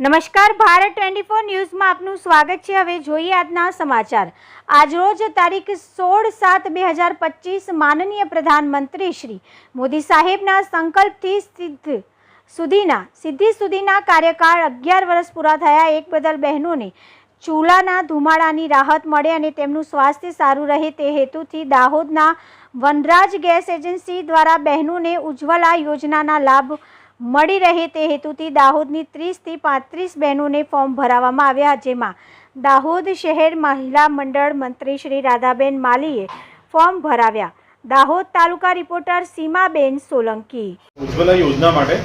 નમસ્કાર, Bharat twenty four ન્યૂઝમાં આપનું સ્વાગત છે. હવે જોઈએ આજના સમાચાર. આજરોજ તારીખ સોળ સાત બે હજાર પચીસ માનનીય પ્રધાનમંત્રી શ્રી મોદી સાહેબના સંકલ્પથી સિદ્ધ સુધીના, સિદ્ધિ સુધીના કાર્યકાળ અગિયાર વર્ષ પૂરા થયા. એક બદલ બહેનોને ચૂલાના ધુમાડાની રાહત મળે અને તેમનું સ્વાસ્થ્ય સારું રહે તે હેતુથી દાહોદના વનરાજ ગેસ એજન્સી દ્વારા બહેનોને ઉજ્જવલા યોજનાના લાભ મળી રહે તે હેતુથી દાહોદની ત્રીસથી પાંત્રીસ બહેનોને ફોર્મ ભરાવવામાં આવ્યા, જેમાં દાહોદ શહેર મહિલા મંડળ મંત્રી શ્રી રાધાબેન માલીએ ફોર્મ ભરાવ્યા. દાહોદ તાલુકા રિપોર્ટર સીમાબેન સોલંકી. ઉજ્જવલા યોજના માટે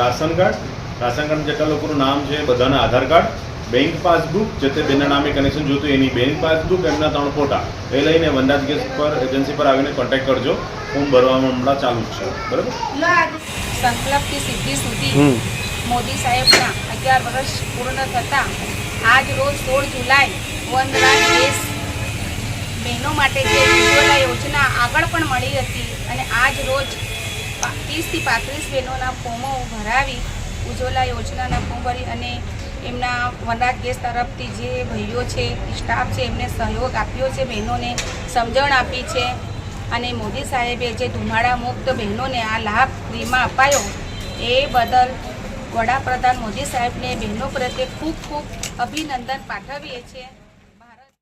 રાશન કાર્ડ રાશન કાર્ડ જેટલા લોકોનું નામ છે, બધાના આધાર કાર્ડ, બેંક પાસબુક, જે તે બેના નામે કનેક્શન જોતું એની બેંક પાસબુક, એમના ત્રણ ફોટા, એ લઈને વનરાજ ગેસ પર, એજન્સી પર આવીને કોન્ટેક્ટ કરજો. ફોર્મ ભરવામાં હમણાં ચાલુ જ છે. બરાબર? સંકલ્પથી સિદ્ધિ સુધી. મોદી સાહેબના અગિયાર વર્ષ પૂર્ણ થતાં આજ રોજ સોળ જુલાઈ વનરાજ દેશ બહેનો માટે જે ઉજ્જવલા યોજના આગળ પણ મળી હતી અને આજ રોજ ત્રીસથી પાંત્રીસ બહેનોના ફોર્મો ભરાવી ઉજ્જવલા યોજનાના ફોર્મ ભરી અને એમના વનરાજ ગેસ તરફથી જે ભાઈઓ છે સ્ટાફ છે એમને સહયોગ આપ્યો છે બહેનોને સમજણ આપી છે. અને મોદી સાહેબે જે ધુમાડા મુક્ત બહેનોને આ લાભ ફ્રીમાં અપાયો, એ બદલ વડાપ્રધાન મોદી સાહેબને બહેનો પ્રત્યે ખૂબ ખૂબ અભિનંદન પાઠવીએ છીએ.